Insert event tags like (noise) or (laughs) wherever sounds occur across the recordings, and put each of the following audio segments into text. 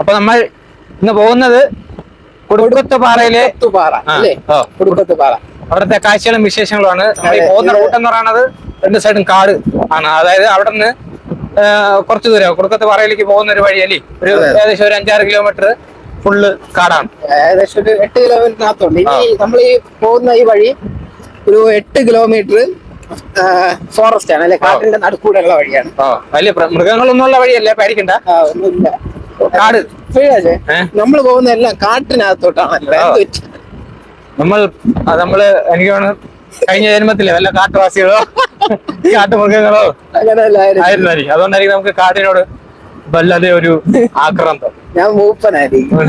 അപ്പൊ നമ്മൾ ഇന്ന് പോകുന്നത് കൊടുക്കത്തുപാറയിലെ കൊടുക്കത്തുപാറ അവിടുത്തെ കാഴ്ചകളും വിശേഷങ്ങളുമാണ്. നമ്മൾ ഈ പോകുന്ന റൂട്ട് എന്ന് പറയുന്നത് രണ്ട് സൈഡും കാട് ആണ്. അതായത് അവിടെ നിന്ന് കുറച്ച് ദൂരം കൊടുക്കത്തുപാറയിലേക്ക് പോകുന്ന ഒരു വഴി അല്ലേ ഒരു. ഏകദേശം ഒരു അഞ്ചാറ് കിലോമീറ്റർ ഫുള്ള് കാടാണ്. ഏകദേശം ഒരു എട്ട് കിലോമീറ്ററിനകത്തുണ്ട് ഇനി നമ്മൾ ഈ പോകുന്ന ഈ വഴി ഒരു എട്ട് കിലോമീറ്റർ ഫോറസ്റ്റ് ആണ് അല്ലെ? കാട്ടിന്റെ നടുക്കൂടെയുള്ള വഴിയാണ്. വലിയ മൃഗങ്ങളൊന്നും ഉള്ള വഴിയല്ലേ? പേടിക്കണ്ട. ഒന്നുമില്ല. കാട്. നമ്മൾ പോകുന്ന എല്ലാം കാട്ടിനകത്തോട്ടാണല്ലോ. നമ്മൾ നമ്മൾ എനിക്ക് കഴിഞ്ഞ ജന്മത്തിലെ വല്ല കാട്ടുവാസികളോ (laughs) കാട്ടുമൃഗങ്ങളോ അങ്ങനെ ആയിരുന്നായിരിക്കും. അതുകൊണ്ടായിരിക്കും നമുക്ക് കാടിനോട് വല്ലാതെ ഒരു ആക്രാന്തം. ഞാൻ മൂപ്പനായിരിക്കും.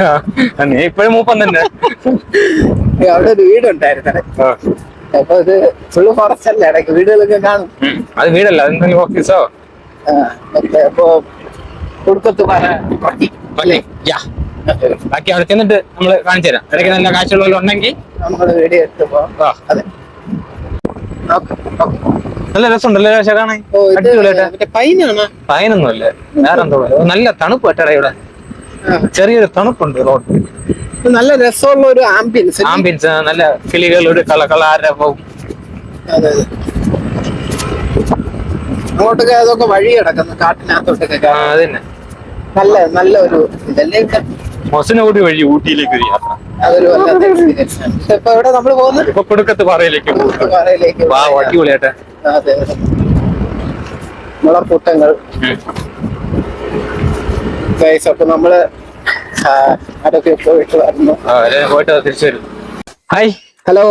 നീ ഇപ്പോഴും മൂപ്പൻ തന്നെ. അവിടെ ഒരു വീടുണ്ടായിരുന്നു. അപ്പൊ ഇത് ഫുള്ള് ഫോറസ്റ്റ് അല്ലേ? ഇടയ്ക്ക് വീടുകളൊക്കെ കാണും. അത് വീടല്ല അതെന്തെങ്കിലും ഓഫീസോ മറ്റേ അപ്പൊ കൊടുക്കത്തുപാറ വഴി യാ. ബാക്കി അവിടെ ചെന്നിട്ട് നമ്മൾ കാണിച്ചു തരാം. ഇടയ്ക്ക് നല്ല കാഴ്ചകളിൽ ഉണ്ടെങ്കിൽ നമ്മൾ വീഡിയോ എടുത്തപ്പോ ആ. അതെ. നല്ല രസമുണ്ടല്ലേ കാണാൻ? പൈനാണ്. പയനൊന്നുമല്ല വേറെ നല്ല തണുപ്പ് പറ്റട ഇവിടെ. ചെറിയൊരു തണുപ്പുണ്ട് റോഡ്. നല്ല രസമുള്ള ഒരു ആംബിയൻസ് ആംബിയൻസ് നല്ല കിളികളുടെ കളകളാരവും അതെ അതെ. അങ്ങോട്ടൊക്കെ അതൊക്കെ വഴി കിടക്കുന്നു കാട്ടിനകത്തോട്ടൊക്കെ അതന്നെ. അത് നല്ല നല്ല ഒരു ഇതല്ലേ ഇത്? കൂടി വഴി ഊട്ടിയിലേക്ക് ഒരു യാത്ര. അതൊരു വല്ലാത്ത എക്സ്പീരിയൻസ് ആണ്. ഇപ്പൊ ഇവിടെ നമ്മൾ പോകുന്നത്? ഇപ്പൊ കൊടുക്കത്ത് പാറയിലേക്ക് പാറയിലേക്ക് വാ അടിപൊളിയായിട്ട് അതെ മുളർക്കൂട്ടങ്ങൾ ഗൈസ് അപ്പൊ നമ്മൾ അതൊക്കെ പോയിട്ട് വരുന്നു പോയിട്ട് തിരിച്ചു വരും. ഹായ് ഹലോ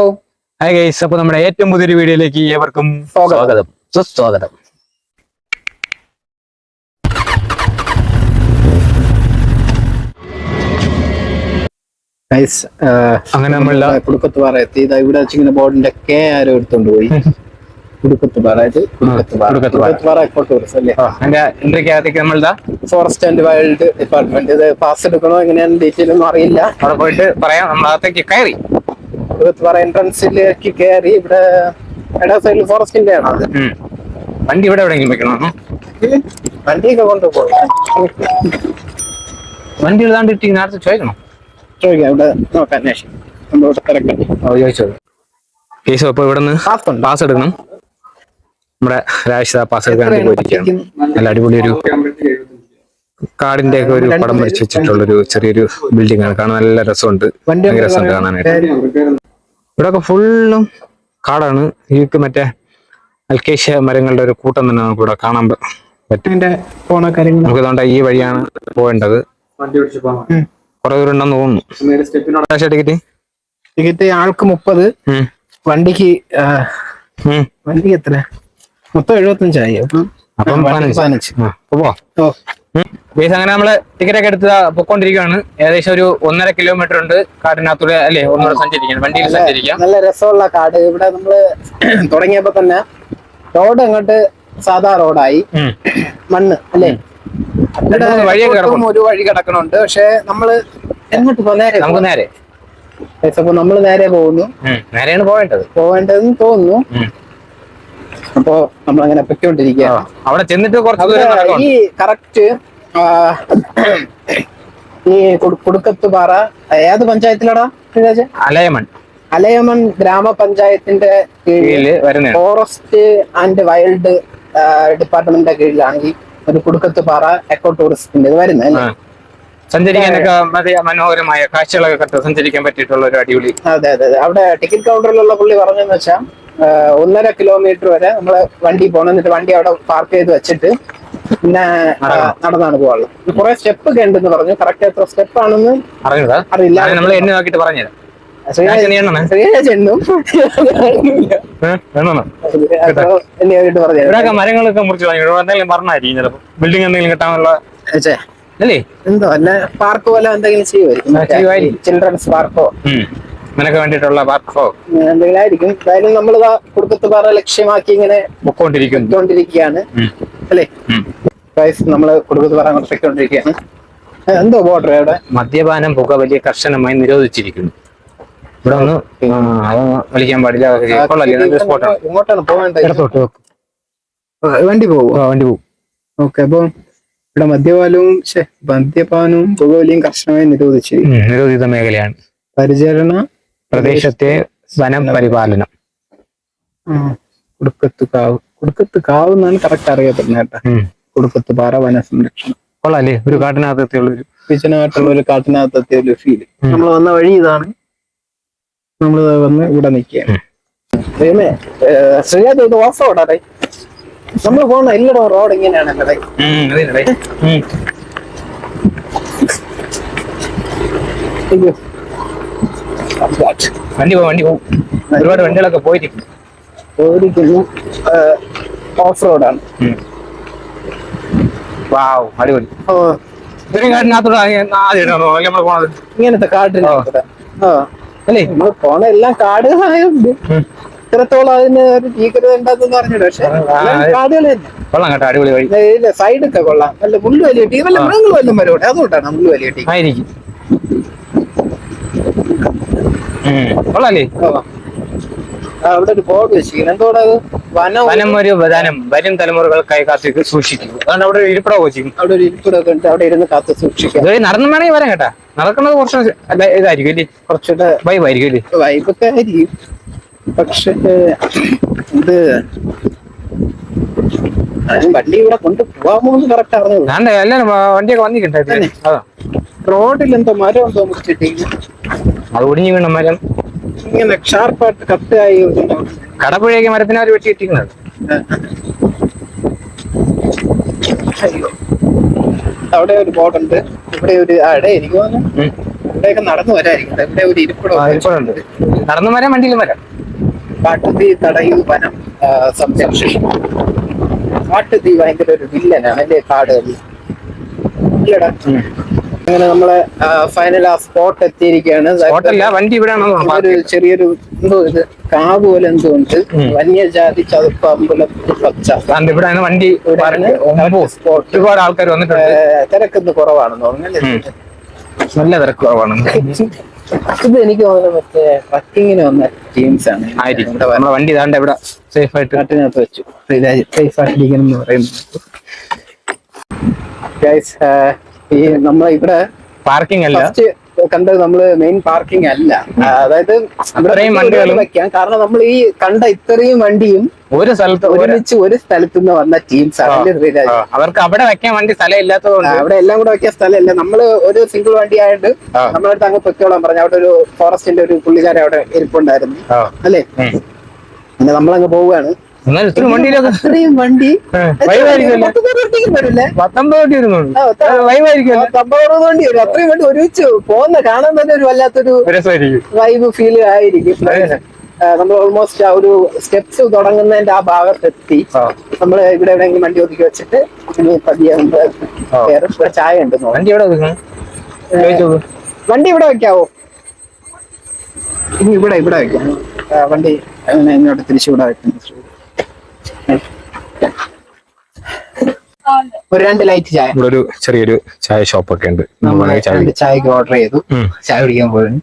ഹായ് ഗൈസ് അപ്പൊ നമ്മുടെ ഏറ്റവും പുതിയൊരു വീഡിയോയിലേക്ക് ഏവർക്കും സ്വാഗതം. സ്വാഗതം. സുസ്വാഗതം അങ്ങനെ നമ്മൾ കുടുക്കത്ത് പാറ എത്തി. ഇതാ ഇവിടെ വെച്ചിങ്ങനെ ബോർഡിന്റെ കെ ആരോ എടുത്തോണ്ട് പോയി. (laughs) കുടുക്കത്ത് പാറ. ഇത് കുടുക്കത്ത് പാറ. കുടുക്കത്ത് പാറ. കുടുക്കത്ത് പാറ എക്കോ ടൂറിസം അല്ലേ എന്റെ എൻട്രിക്കകത്തേക്ക് നമ്മളിതാ ഫോറസ്റ്റ് ആൻഡ് വൈൽഡ് ഡിപ്പാർട്ട്മെന്റ് ഇത് പാസ് എടുക്കണോ? എങ്ങനെയാണ് ഡീറ്റെയിൽ ഒന്നും അറിയില്ല. അവിടെ പോയിട്ട് പറയാം. നമ്മളകത്തേക്ക് കയറി. കുടുക്കത്ത് പാറ എൻട്രൻസിലേക്ക് കയറി ഇവിടെ ഇട സൈഡിൽ ഫോറസ്റ്റിന്റെ ആണോ അത്? വണ്ടി ഇവിടെ എവിടെയെങ്കിലും വെക്കണോ? വണ്ടിയൊക്കെ കൊണ്ടുപോയി. വണ്ടി എഴുതാണ്ട് ഇട്ടി നേരത്തെ ചോദിക്കണം? ചോദിക്കാം. ഇവിടെ നോക്കാം അന്വേഷിക്കാം. നമ്മളോട് തിരക്കാം. ഓ കേസോ അപ്പൊ ഇവിടെ നിന്ന് പാസ് എടുക്കണം. നമ്മുടെ രാഷ്ട്രീയ പാസ് എടുക്കാൻ വേണ്ടി പോയിരിക്കുകയാണ്. നല്ല അടിപൊളി ഒരു കാടിന്റെ ഒക്കെ ഒരു പടം വരച്ച് വെച്ചിട്ടുള്ള ഒരു ചെറിയൊരു ബിൽഡിംഗ് ആണ്. കാണാൻ നല്ല രസമുണ്ട്. വണ്ടി ഭയങ്കര രസമുണ്ട് കാണാനായിട്ട്. ഇവിടെ ഒക്കെ ഫുള്ളും കാടാണ്. ഈ മറ്റേ അൽക്കേഷ്യ മരങ്ങളുടെ ഒരു കൂട്ടം തന്നെ നമുക്ക് ഇവിടെ കാണാൻ പറ്റും. പോണ കാര്യങ്ങൾ. നമുക്ക് ഇതുകൊണ്ട് ഈ വഴിയാണ് പോകേണ്ടത്. കുറെ ദൂരം ഉണ്ടെന്ന് തോന്നുന്നു ടിക്കറ്റ്? ടിക്കറ്റ് ആൾക്ക് മുപ്പത്. വണ്ടിക്ക് വണ്ടിക്ക് എത്ര? മൊത്തം എഴുപത്തഞ്ചായി അപ്പം പതിനഞ്ച്. പോവാം ബേസ് അങ്ങനെ നമ്മൾ ടിക്കറ്റ് ഒക്കെ എടുത്ത് പൊക്കോണ്ടിരിക്കുകയാണ് ഏകദേശം ഒരു ഒന്നര കിലോമീറ്റർ ഉണ്ട് കാട്ടിനകത്തൂടെ അല്ലേ ഒന്നര സഞ്ചരിക്കാൻ വണ്ടിയിൽ സഞ്ചരിക്കാം. നല്ല രസമുള്ള കാട്. ഇവിടെ നമ്മൾ (clears throat) തുടങ്ങിയപ്പോ തന്നെ റോഡ് അങ്ങോട്ട് സാധാ റോഡായി. മണ്ണ് അല്ലേ? ഇവിടെ. ഒരു വഴി കിടക്കണുണ്ട്. പക്ഷെ നമ്മൾ എങ്ങോട്ട് നേരെ നമുക്ക് നേരെ. അപ്പൊ നമ്മൾ നേരെ പോകുന്നു. നേരെയാണ് പോവേണ്ടത്. പോവേണ്ടതെന്ന് തോന്നുന്നു. അപ്പോ നമ്മൾ അങ്ങനെ ആ, പൊയ്ക്കൊണ്ടിരിക്കുകയാണ് അവിടെ ചെന്നിട്ട് കുറച്ച് ഈ കറക്റ്റ് ഈ കുടു- കുടുക്കത്ത് പാറ ഏത് പഞ്ചായത്തിലാടാ അലയമൺ. അലയമൺ ഗ്രാമപഞ്ചായത്തിന്റെ കീഴിൽ കീഴിൽ ഫോറസ്റ്റ് ആൻഡ് വൈൽഡ് ഡിപ്പാർട്ട്മെന്റിന്റെ കീഴിലാണ് ഈ ഒരു കുടുക്കത്ത് പാറ എക്കോ ടൂറിസ്റ്റിന്റെ ഇത് വരുന്നത് സഞ്ചരിക്കാനൊക്കെ മനോഹരമായ കാഴ്ചകളൊക്കെ സഞ്ചരിക്കാൻ പറ്റിയിട്ടുള്ള ഒരു അടിപൊളി അതെ അതെ അതെ. അവിടെ ടിക്കറ്റ് കൗണ്ടറിലുള്ള പുള്ളി പറഞ്ഞെന്ന് വെച്ചാൽ ഒന്നര കിലോമീറ്റർ വരെ നമ്മൾ വണ്ടി പോകണം എന്നിട്ട് വണ്ടി അവിടെ പാർക്ക് ചെയ്ത് വെച്ചിട്ട് പിന്നെ നടന്നാണ് പോകാനുള്ളത് കുറെ സ്റ്റെപ്പ് ഒക്കെ ഉണ്ടെന്ന് പറഞ്ഞു. കറക്റ്റ് എത്ര സ്റ്റെപ്പ് ആണെന്ന് അറിയില്ല. നമ്മൾ എന്നെ നോക്കിട്ട് പറഞ്ഞു മരങ്ങളൊക്കെ മുറിച്ച് എന്തെങ്കിലും പറഞ്ഞായിരിക്കും ചിലപ്പോ. ബിൽഡിംഗ് എന്തെങ്കിലും കിട്ടാനുള്ള അല്ലേ? എന്തോ അല്ല പാർക്ക് പോലെ എന്തെങ്കിലും ചെയ്യുമായിരിക്കും. ചിൽഡ്രൻസ് പാർക്കോ. നിനക്ക് വേണ്ടിയിട്ടുള്ള വർക്കോ എന്തെങ്കിലും ആയിരിക്കും എന്തായാലും നമ്മൾ കുടുക്കത്ത് പാറ ലക്ഷ്യമാക്കി ഇങ്ങനെ പൊക്കോണ്ടിരിക്കുകയാണ്. അല്ലേ? നമ്മൾ കുടുക്കത്ത് പാറ അങ്ങോട്ട് പൊയ്ക്കൊണ്ടിരിക്കുകയാണ് എന്തോ ബോർഡർ അവിടെ? മദ്യപാനം പുക വലിയ കർശനമായി നിരോധിച്ചിരിക്കുന്നു. ഇവിടെ ഒന്ന് വിളിക്കാൻ പാടില്ല. ഇങ്ങോട്ടാണ്. പോകേണ്ടത് വണ്ടി പോകും വണ്ടി പോകും ഓക്കെ അപ്പൊ ഇവിടെ മദ്യപാനവും മദ്യപാനവും പുകവലിയും കർശനമായി നിരോധിച്ചു നിരോധിത മേഖലയാണ്. പരിചരണ പ്രദേശത്തെ വനം പരിപാലനം. കുടുക്കത്ത് കാവ്. കുടുക്കത്ത് കാവ് എന്നാണ് കറക്റ്റ് അറിയപ്പെടുന്നത് കേട്ടോ. കുടുക്കത്ത് പാറ വന സംരക്ഷണം. കൊള്ളാല്ലേ ഒരു കാട്ടിനകത്തുള്ള ഒരു വിജനമായിട്ടുള്ള ഒരു കാട്ടിനകത്തെ ഒരു ഫീൽ നമ്മൾ വന്ന വഴി ഇതാണ്. നമ്മൾ വന്ന് ഇവിടെ നിൽക്കുകയാണ്. ശ്രീജാത് ഇത് ഓഫ് റോഡാടേ നമ്മൾ പോകുന്ന എല്ലായിടും റോഡ് ഇങ്ങനെയാണല്ലേ അല്ലേ അയ്യോ. വണ്ടി പോകും വണ്ടി പോകും ഒരുപാട് വണ്ടികളൊക്കെ പോയിരിക്കും പോയിരിക്കുന്നു. ഓഫ് റോഡാണ് വാവ് അടിപൊളി. ഓ ഇത്രയും കാട്ടിനകത്തോടെ ആദ്യമായിട്ടാണോ നമ്മൾ പോണത്. ഇങ്ങനത്തെ കാട്ടിനകത്ത് ആ. അല്ലേ? നമ്മൾ പോണ എല്ലാം കാടുകളായുണ്ട് ഉം. ഇത്രത്തോളം അതിന് ഒരു ഭീകരത ഉണ്ടെന്ന് പറഞ്ഞിട്ട് പക്ഷെ കാടുകൾ തന്നെ. കൊള്ളാം കേട്ടോ അടിപൊളി വഴി. സൈഡൊക്കെ കൊള്ളാം. നല്ല മുള്ളു വലിയ മൃഗങ്ങൾ വല്ലതും വരും അതുകൊണ്ടാണ് മുള്ളു വലിയ ടീ. ആയിരിക്കും ഉം. കൊള്ളാല്ലേ അവിടെ ഒരു ബോർഡ് വെച്ചിരിക്കുന്നു. എന്തോടാ വനം വനം ഒരു വനം വരും തലമുറകൾക്കായി കാത്തിക്ക് സൂക്ഷിക്കും. അതുകൊണ്ട് അവിടെ ഒരു ഇരിപ്പിടം വെച്ചിരിക്കും അവിടെ ഒരു ഇരിപ്പിടമൊക്കെ ഉണ്ട്. അവിടെ ഇരുന്ന് കാത്തു സൂക്ഷിക്കാം. നടന്നു വേണമെങ്കിൽ വരാം കേട്ടാ. നടക്കുന്നത് കുറച്ച് അല്ല ഇതായിരിക്കും അല്ലേ? കുറച്ചുകൂടെ വൈബ് ആയിരിക്കും അല്ലേ? വൈബൊക്കെ ആയിരിക്കും. പക്ഷെ ഇത് വണ്ടി ഇവിടെ കൊണ്ട് പോകാമോ എന്ന് കറക്റ്റ് അറിഞ്ഞു ഞാൻ എല്ലാരും വണ്ടിയൊക്കെ വന്നിട്ടുണ്ടായിരുന്നു റോഡിൽ എന്തോ മരം എന്തോ മുറിച്ചിട്ടിരിക്കുന്നു അത് ഒടിഞ്ഞു വീണ മരം ഇങ്ങനെ ഷാർപ്പായിട്ട് കട്ടായി കടപ്പുഴയൊക്കെ മരത്തിന് അവർ വെട്ടി ഇട്ടിരിക്കുന്നത് അവിടെ ഒരു ബോർഡുണ്ട് ഇവിടെ ഒരു അവിടെ എനിക്ക് തോന്നുന്നു ഇവിടെയൊക്കെ നടന്നു വരായിരിക്കും. ഇവിടെ ഒരു ഇരിപ്പിടം നടന്നു വരാൻ വണ്ടിയിൽ മരം. കാട്ടുതീ തടയൂ വനം സംരക്ഷണം. കാട്ടുതീ ഭയങ്കര ഒരു വില്ലനാണ് അല്ലേ കാടുകളിൽ ഇല്ലടാ. അങ്ങനെ നമ്മളെ ഫൈനൽ ആ സ്പോട്ട് എത്തിയിരിക്കുകയാണ്. വണ്ടി ഇവിടെ ഒരു ചെറിയൊരു എന്തോ ഇത് കാവ് പോലെ എന്തോ ഉണ്ട്. വന്യജാതി ചതുപ്പ് അമ്പലം പച്ച. ഇവിടെയാണ് വണ്ടി ഇവിടെയാണ് സ്പോട്ട് ഒരുപാട് ആൾക്കാർ വന്നിട്ടുണ്ട്. തിരക്കൊന്ന് കുറവാണെന്ന് തോന്നുന്നു നല്ല തിരക്ക് കുറവാണ്. ഇത് എനിക്ക് തോന്നുന്നു മറ്റേ ട്രക്കിങ്ങിന് വന്ന ടീംസ് ആണ്. ആയിരിക്കും. നമ്മുടെ വണ്ടി ഇതാണ്ട് ഇവിടെ സേഫ് ആയിട്ട് കാട്ടിനകത്ത് വെച്ചു. സേഫ് ആയിട്ടിരിക്കണം എന്ന് പറയുന്നു. ഗൈസ് ഈ നമ്മളെ ഇവിടെ പാർക്കിംഗ് അല്ല? കണ്ട കണ്ടത് നമ്മൾ മെയിൻ പാർക്കിംഗ് അല്ല. അതായത് ഇത്രയും വെക്കാം. കാരണം നമ്മൾ ഈ കണ്ട ഇത്രയും വണ്ടിയും ഒരു സ്ഥലത്ത് ഒരുമിച്ച് ഒരു സ്ഥലത്ത് നിന്ന് വന്ന ടീംസ് ആണ്? അവർക്ക് അവിടെ വെക്കാൻ വണ്ടി സ്ഥലം ഇല്ലാത്തതുകൊണ്ട് അവിടെ എല്ലാം കൂടെ വെക്കാൻ സ്ഥലമില്ല. നമ്മൾ ഒരു സിംഗിൾ വണ്ടി ആയിട്ട്. നമ്മളടുത്ത് അങ്ങ് പൊയ്ക്കോളാൻ പറഞ്ഞു. അവിടെ ഒരു ഫോറസ്റ്റിന്റെ ഒരു പുള്ളിക്കാരൻ അവിടെ ഇരിപ്പുണ്ടായിരുന്നു. അല്ലേ. പിന്നെ നമ്മളങ്ങ് പോവുകയാണ്. ഇത്രയും വണ്ടി അത്രയും വണ്ടി ഒരുമിച്ച് പോകുന്ന കാണാൻ തന്നെ ഒരു വല്ലാത്തൊരു വൈബ് ഫീൽ ആയിരിക്കും. നമ്മൾ ഓൾമോസ്റ്റ് ആ ഒരു സ്റ്റെപ്സ് തുടങ്ങുന്നതിന്റെ ആ ഭാഗത്തെത്തി. നമ്മൾ നമ്മൾ ഇവിടെ എവിടെയെങ്കിലും വണ്ടി ഒതുക്കി വെച്ചിട്ട് പതിയെ ഇവിടെ ചായ ഉണ്ട് വണ്ടി എവിടെ ഒതുക്കണം? വണ്ടി ഇവിടെ വെക്കാവോ? ഇനി ഇവിടെ ഇവിടെ വെക്കാം. വണ്ടി. അങ്ങനെ ഇങ്ങോട്ട് തിരിച്ചു ഇവിടെ വെക്കാം. ഒരു രണ്ട് ലൈറ്റ് ചായ. ഇവിടെ ഒരു ചെറിയൊരു ചായ ഷോപ്പ് ഒക്കെ ഉണ്ട്. നമ്മൾ ചായ രണ്ട് ചായക്ക് ഓർഡർ ചെയ്തു. ചായ കുടിക്കാൻ പോയിരുന്നു.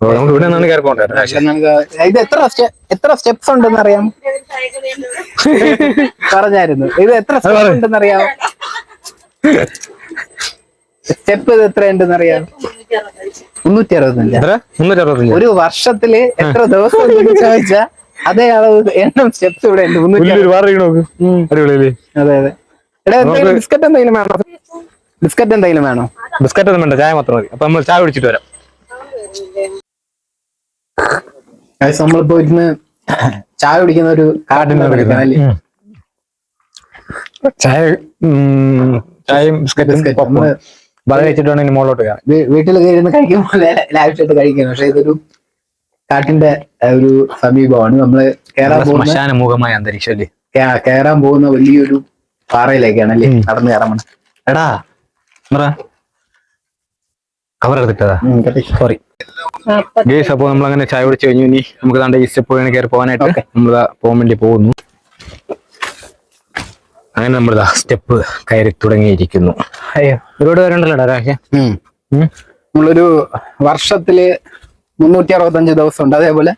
നമുക്ക് ഇവിടെ നിന്നാണ് കയറി പോകേണ്ടത് ഇത് എത്ര എത്ര സ്റ്റെപ്സ് ഉണ്ടെന്ന് അറിയാം? പറഞ്ഞായിരുന്നു. ഇത് എത്ര സ്റ്റെപ്പ് ഉണ്ടെന്ന് അറിയാം സ്റ്റെപ്പ് ഇത് എത്ര ഉണ്ടെന്ന് അറിയാം മുന്നൂറ്റി അറുപത്തഞ്ച്. ഒരു വർഷത്തിൽ എത്ര ദിവസം ചോദിച്ചാ അതേ അളവ് എണ്ണം സ്റ്റെപ്സ് ഇവിടെ ഉണ്ട്. മുന്നൂറ്റി നോക്ക്? അടിപൊളിയല്ലേ? അതെ അതെ. എടാ എന്തെങ്കിലും ബിസ്ക്കറ്റ് എന്തെങ്കിലും വേണോ? ബിസ്ക്കറ്റ് എന്തെങ്കിലും വേണോ? ബിസ്ക്കറ്റ് ഒന്നും വേണ്ട ചായ മാത്രം മതി. അപ്പൊ നമ്മൾ ചായ കുടിച്ചിട്ട് വരാം. നമ്മളിപ്പോ ഇരുന്ന് ചായ കുടിക്കുന്ന ഒരു കാർഡിനെ. ചായ ചായയും ബിസ്ക്കറ്റും ബിസ്ക്കറ്റ് പപ്പും നമ്മൾ അത് കഴിച്ചിട്ട് വേണം ഇനി മുകളിലോട്ട് കയറാൻ വീ- വീട്ടിലൊക്കെ ഇരുന്ന് കഴിക്കുമ്പോൾ ലാവിഷായിട്ട് കഴിക്കുന്നു പക്ഷെ ഇതൊരു കാട്ടിന്റെ ഒരു സമീപമാണ്. നമ്മൾ കേറാൻ പോകുന്ന മുഖമായ അന്തരീക്ഷം അല്ലേ? കേ- കേറാൻ പോകുന്ന വലിയൊരു പാറയിലേക്കാണ് അല്ലേ? നടന്നു കയറാൻ. എടാ കവർ എടുത്തിട്ടതാ. സോറി ഗേസ് അപ്പോൾ നമ്മൾ അങ്ങനെ ചായ കുടിച്ച് കഴിഞ്ഞു. ഇനി നമുക്ക് താണ്ട ഈ സ്റ്റെപ്പ് വേണേ കയറി പോകാനായിട്ട്. നമ്മൾ പോകാൻ വേണ്ടി പോകുന്നു. അങ്ങനെ നമ്മൾ സ്റ്റെപ്പ് കയറി തുടങ്ങിയിരിക്കുന്നു. അയ്യോ ഒരുപാട് പേരുണ്ടല്ലോ. നമ്മളൊരു വർഷത്തിൽ മുന്നൂറ്റി അറുപത്തഞ്ച് ദിവസം ഉണ്ട് അതേപോലെ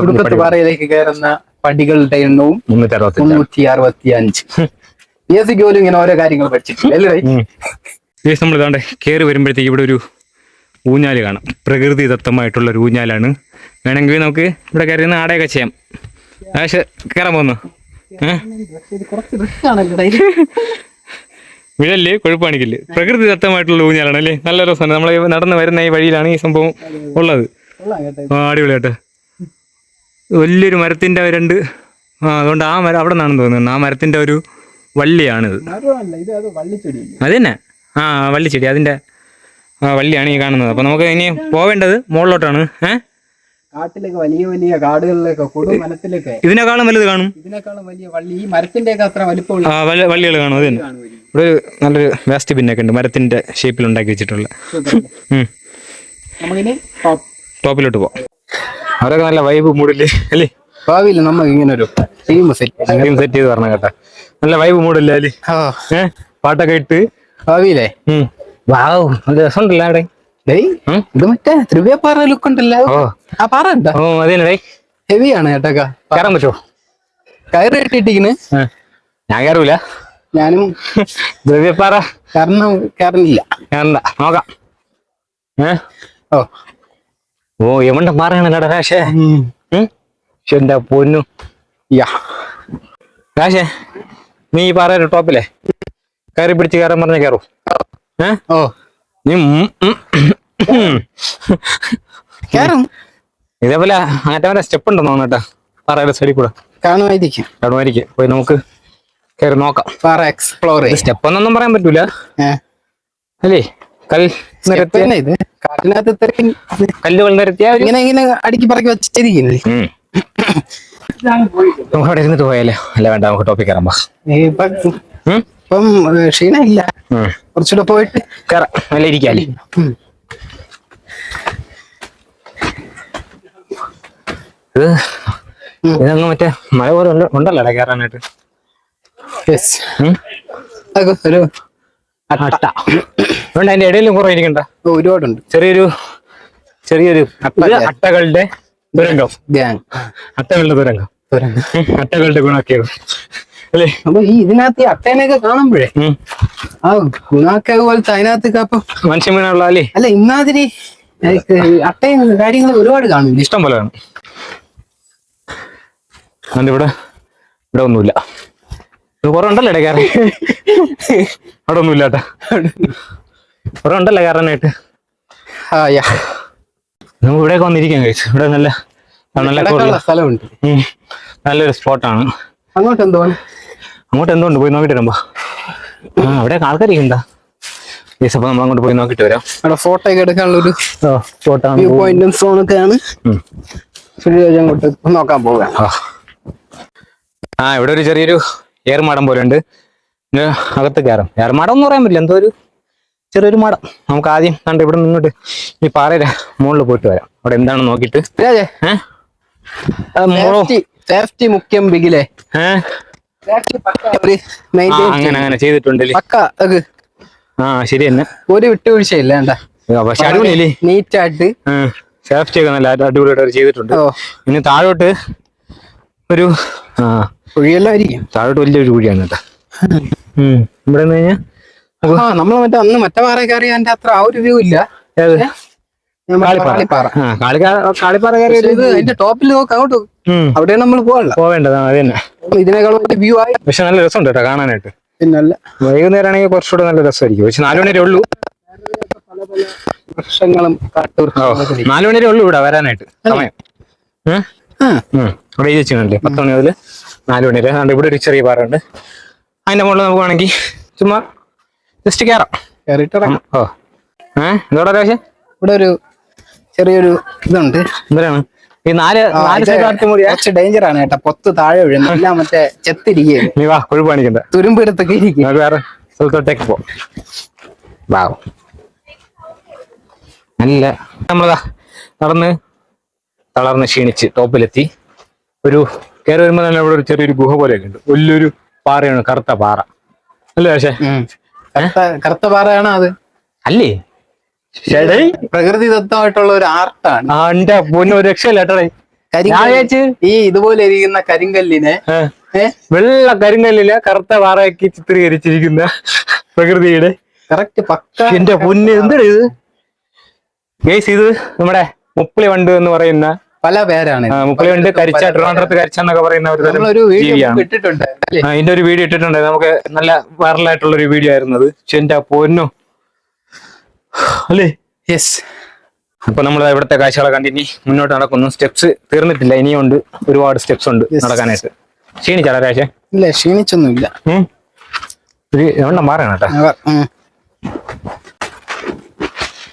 കുടുക്കത്ത് പാറയിലേക്ക് കയറുന്ന പടികളുടെ എണ്ണവും മുന്നൂറ്റി അറുപത്തി അഞ്ച് പി എസ് സിക്ക് പോലും ഇങ്ങനെ ഓരോ കാര്യങ്ങൾ പഠിച്ചിട്ടുണ്ട് അല്ലേ നമ്മൾ ഇതാണ്ട് കയറി വരുമ്പോഴത്തേക്ക് ഇവിടെ ഒരു ഊഞ്ഞാൽ കാണാം. പ്രകൃതി ദത്തമായിട്ടുള്ള ഒരു ഊഞ്ഞാലാണ്. വേണമെങ്കിൽ നമുക്ക് ഇവിടെ കയറി നിന്ന് ആടെയൊക്കെ ചെയ്യാം. ആശ കയറാൻ പോന്നു? വിഴല്ലേ വിഴൽ കൊഴുപ്പാണിക്കില്ല പ്രകൃതി ദത്തമായിട്ടുള്ള ഊഞ്ഞാലാണ് അല്ലേ നല്ല രസമാണ്. നമ്മൾ നടന്നു വരുന്ന ഈ വഴിയിലാണ് ഈ സംഭവം ഉള്ളത്. ആ അടിപൊളിയായിട്ട് വലിയൊരു മരത്തിന്റെ രണ്ട് ആ അതുകൊണ്ട് ആ മരം അവിടെ നിന്നാണെന്ന് തോന്നുന്നത് ആ മരത്തിന്റെ ഒരു വള്ളിയാണിത്. തന്നെ ആ വള്ളിച്ചെടി അതിന്റെ ആ വള്ളിയാണ് ഈ കാണുന്നത്. അപ്പൊ നമുക്ക് ഇനി പോവേണ്ടത് മുകളിലോട്ടാണ്. ഏഹ് കാട്ടിലൊക്കെ വലിയ വലിയ കാടുകളിലൊക്കെ കൊടും ഇതിനേക്കാളും വലുത് കാണും. ഇതിനേക്കാളും വലിയ വള്ളി ഈ മരത്തിന്റെ അത്ര വലിപ്പമുള്ള വള്ളികൾ കാണും അത് ഇവിടെ ഒരു നല്ലൊരു വേസ്റ്റ് പിന്നൊക്കെ ഉണ്ട്. മരത്തിന്റെ ഷേപ്പിൽ ഉണ്ടാക്കി വെച്ചിട്ടുള്ള. നമുക്കിനി ടോപ്പിലോട്ട് പോവാം. അവരൊക്കെ നല്ല വൈബ് മൂടില്ലേ? അല്ലേ? ഭാവിയിൽ നമ്മൾ ഇങ്ങനെ ഒരു ടീം സെറ്റ് ടീം സെറ്റ് ചെയ്ത് പറഞ്ഞ കേട്ടാ. നല്ല വൈബ് മൂടില്ലേ അല്ലേ? ഏഹ് പാട്ടൊക്കെ ഇട്ട്. ഭാവിയിലേ? വാവ് നല്ല രസമുണ്ടല്ലോ അവിടെ. ഡേയ് ഉം? ഇത് മറ്റേ ത്രിവ്യപ്പാറ ലുക്ക് ഉണ്ടല്ലോ. ആ പാറ ഉണ്ടോ? ഓ അതന്നെ ഡേ ഹെവിയാണ് കേട്ടക്ക കയറാൻ പറ്റുമോ? കയറ് കെട്ടിട്ടിരിക്കണ് ഞാൻ കയറൂല. ഞാനും ദ്രവ്യപ്പാറ കാരണം കയറുന്നില്ല കയറണ്ട. നോക്കാം. ഏ? ഓ. ഓ എവിടെ പാറയാണല്ലോടാ രാശേ? എന്റെ പൊന്നു. യാ. രാശേ നീ ഈ പാറയുടെ ടോപ്പിലേ? കയറി പിടിച്ച് കയറാൻ പറഞ്ഞ കയറൂ. ഏ? ഓ. നീ. കയറും. ഇതേപോലെ അങ്ങനത്തെ സ്റ്റെപ്പ് ഉണ്ടെന്ന് തോന്നട്ടാ പാറയുടെ സൈഡിൽ കൂടെ. കാണുമായിരിക്കും. പോയി നമുക്ക് കയറി നോക്കാം. പാറ എക്സ്പ്ലോർ സ്റ്റെപ്പ് ഒന്നും പറയാൻ പറ്റൂല. അല്ലേ? കൽ നിരത്തിയ ഇത്. കാട്ടിനകത്ത് ഇത്രയും കല്ലുകൾ നിരത്തിയ ഇങ്ങനെ ഇങ്ങനെ അടുക്കി പറക്കി വെച്ചിരിക്കുന്നില്ലേ. നമുക്ക് അവിടെ ഇരുന്നിട്ട് പോയാലോ? അല്ല വേണ്ട നമുക്ക് ടോപ്പിക് കയറാം. ഇപ്പൊ ക്ഷീണമില്ല. കുറച്ചുകൂടെ പോയിട്ട് കയറാം. നല്ല ഇരിക്കാല്ലേ. ഇത് ഇതങ്ങ് മറ്റേ മഴ പോലെ ഉണ്ട്- ഉണ്ടല്ലോ കയറാനായിട്ട്? ഒരു അട്ട. വേണ്ട അതിന്റെ ഇടയിലും കുറെ ഇരിക്കണ്ട. ഒരുപാടുണ്ട്. ചെറിയൊരു ചെറിയൊരു അട്ടകളുടെ ദുരംഗം. ഗ്യാങ്. അട്ടകളുടെ ദുരംഗം. അട്ടകളുടെ ഗുണാക്കിയത് അല്ലേ? അപ്പൊ ഈ ഇതിനകത്ത് ഈ അട്ടേനെയൊക്കെ കാണുമ്പോഴേ ആ ഗുണാക്കേവ് പോലത്തെ അതിനകത്ത് അപ്പൊ മനുഷ്യൻ വീണുള്ള അല്ലേ? അല്ല ഇമാതിരി അട്ടയും കാര്യങ്ങൾ ഒരുപാട് കാണും. ഇഷ്ടം പോലെ കാണും. അതുകൊണ്ട് ഇവിടെ ഇവിടെ ഒന്നുമില്ല. കുറെ ഉണ്ടല്ലോ ഇട കയറാൻ അവിടെ ഒന്നും ഇല്ലാട്ട കുറെ ഉണ്ടല്ലോ ആ യാ. നമുക്ക് ഇവിടെയൊക്കെ വന്നിരിക്കാൻ കഴിച്ചു ഇവിടെ നല്ല നല്ല സ്ഥലമുണ്ട്. നല്ലൊരു സ്പോട്ടാണ്. അങ്ങോട്ട് എന്തോ അങ്ങോട്ട് എന്തുകൊണ്ട് പോയി നോക്കിട്ട് വരുമ്പോ. ആ അവിടെ ആൾക്കാരിക്കണ്ട യെസ് അപ്പൊ നമ്മൾ അങ്ങോട്ട് പോയി നോക്കിട്ട് വരാം. അവിടെ ഫോട്ടോ ഒക്കെ എടുക്കാനുള്ള ഒരു സ്പോട്ടാണ് വ്യൂ പോയിന്റും സോണൊക്കെയാണ് അങ്ങോട്ട് നോക്കാൻ പോവുക. ആ ഇവിടെ ഒരു ചെറിയൊരു ഏറുമാടം പോലെ ഉണ്ട് അകത്ത് കയറാം. ഏറുമാടം എന്ന് പറയാൻ പറ്റില്ല. എന്തോ ഒരു ചെറിയൊരു മാടം. നമുക്ക് ആദ്യം കണ്ട് ഇവിടെ നിന്നിട്ട് ഈ പാറയുടെ മുകളിൽ പോയിട്ട് വരാം. അവിടെ എന്താണെന്ന് നോക്കിയിട്ട്. സേഫ്റ്റി മുഖ്യം ബിഗിലേ. അങ്ങനെ അങ്ങനെ ചെയ്തിട്ടുണ്ടല്ലേ ആ ശരി തന്നെ. ഒരു വിട്ടുവീഴ്ചയില്ല പക്ഷെ അടിപൊളിയല്ലേ? നീറ്റായിട്ട്. സേഫ്റ്റി ഒക്കെ നല്ല അടിപൊളിയായിട്ട് ചെയ്തിട്ടുണ്ട്. ഇനി താഴോട്ട് ഒരു ആ കുഴിയെല്ലാം ആയിരിക്കും താഴോട്ട് വലിയൊരു കുഴിയാണ് കേട്ടോ. ഉം. ഇവിടെ നിന്ന് കഴിഞ്ഞാൽ നമ്മൾ മറ്റേ അന്ന് മറ്റേ പാറ കയറി അതിന്റെ അത്ര ആ ഒരു വ്യൂ ഇല്ല. കാളിപ്പാറ. കയറി ഇത് അതിന്റെ ടോപ്പിൽ നോക്ക് അങ്ങോട്ട്. അവിടെയാണ് നമ്മൾ അത് തന്നെ. വലിയ വ്യൂ ആയി. പക്ഷെ നല്ല രസമുണ്ട് കേട്ടോ കാണാനായിട്ട്. പിന്നല്ല വൈകുന്നേരം ആണെങ്കിൽ കുറച്ചുകൂടെ നല്ല രസമായിരിക്കും. പക്ഷെ നാലു മണി വരെ ഉള്ളൂ വൃക്ഷങ്ങളും നാലു മണി വരെ ഉള്ളൂ ഇവിടെ വരാനായിട്ട്. സമയം. അവിടെ എഴുതി വെച്ചിട്ടുണ്ടല്ലേ? പത്ത് മണി മുതൽ നാല് മണി വരെ അതുകൊണ്ട് ഇവിടെ ഒരു ചെറിയ പാറ ഉണ്ട് അതിന്റെ മുകളിൽ നമുക്ക് വേണമെങ്കിൽ ചുമ്മാ ജസ്റ്റ് കയറാം കയറിയിട്ട്. ഓ. ഏ എന്തോടാ രാശേ ഇവിടെ ഒരു ചെറിയൊരു ഇതുണ്ട്. എന്താണ് ഈ നാല് നാല് ഡേഞ്ചർ ആണ് കേട്ടോ. പൊത്ത് താഴെ വീഴുന്നു. എല്ലാം മറ്റേ ചെത്തിരിക്കുകയാണ്. നീ വാ കൊഴുപ്പ് കാണിക്കണ്ട തുരുമ്പെടുത്തൊക്കെ ഇരിക്കും. വേറെ സ്ഥലത്തോട്ടേക്ക് പോ. വാ. നല്ല നമ്മളതാ നടന്ന് തളർന്ന് ക്ഷീണിച്ച് ടോപ്പിലെത്തി. ഒരു കയറി വരുമ്പോൾ തന്നെ ഇവിടെ ഒരു ചെറിയൊരു ഗുഹ പോലെയൊക്കെ ഉണ്ട്. വലിയൊരു പാറയാണ് കറുത്ത പാറ. അല്ലേ പക്ഷേ കറുത്ത പാറയാണ് അത്? അല്ലേ? പ്രകൃതി ദത്തമായിട്ടുള്ള ഒരു ആർട്ടാണ്. ആ എന്റെ പൊന്നു ഒരു രക്ഷയില്ല ഏട്ടടേ കരിങ്കല്ല്. ഞാൻ വിചാരിച്ച് ഈ ഇതുപോലെ ഇരിക്കുന്ന കരിങ്കല്ലിനെ വെള്ള കരിങ്കല്ലിൽ കറുത്ത പാറയാക്കി ചിത്രീകരിച്ചിരിക്കുന്ന പ്രകൃതിയുടെ. കറക്റ്റ് പക്ക. എന്റെ പൊന്ന് എന്താണ് ഇത്? ഗേസ് ഇത് നമ്മുടെ മുപ്പിളി വണ്ട് എന്ന് പറയുന്ന പല പേരാണ്. മുപ്പിളി കരിച്ച ട്രിവാൻഡ്രത്ത് കരിച്ച എന്നൊക്കെ പറയുന്ന ഒരു തരം ജീവിയാണ്. ആ, ഒരു വീഡിയോ ഇട്ടിട്ടുണ്ട്. നമുക്ക് നല്ല വൈറലായിട്ടുള്ള ഒരു വീഡിയോ ആയിരുന്നു അത് ചെന്റ എന്റെ പൊന്നോ. അല്ലേ? യെസ് അപ്പൊ നമ്മൾ ഇവിടുത്തെ കാഴ്ചകളെ കണ്ടിനി മുന്നോട്ട് നടക്കുന്നു. സ്റ്റെപ്സ് തീർന്നിട്ടില്ല ഇനിയും ഉണ്ട്. ഒരുപാട് സ്റ്റെപ്സ് ഉണ്ട് നടക്കാനായിട്ട്. ക്ഷീണിച്ചാടാ രാശ ഇല്ല ക്ഷീണിച്ചൊന്നുമില്ല. ഒരു എണ്ണം മാറണം കേട്ടോ അവർ, ഉം.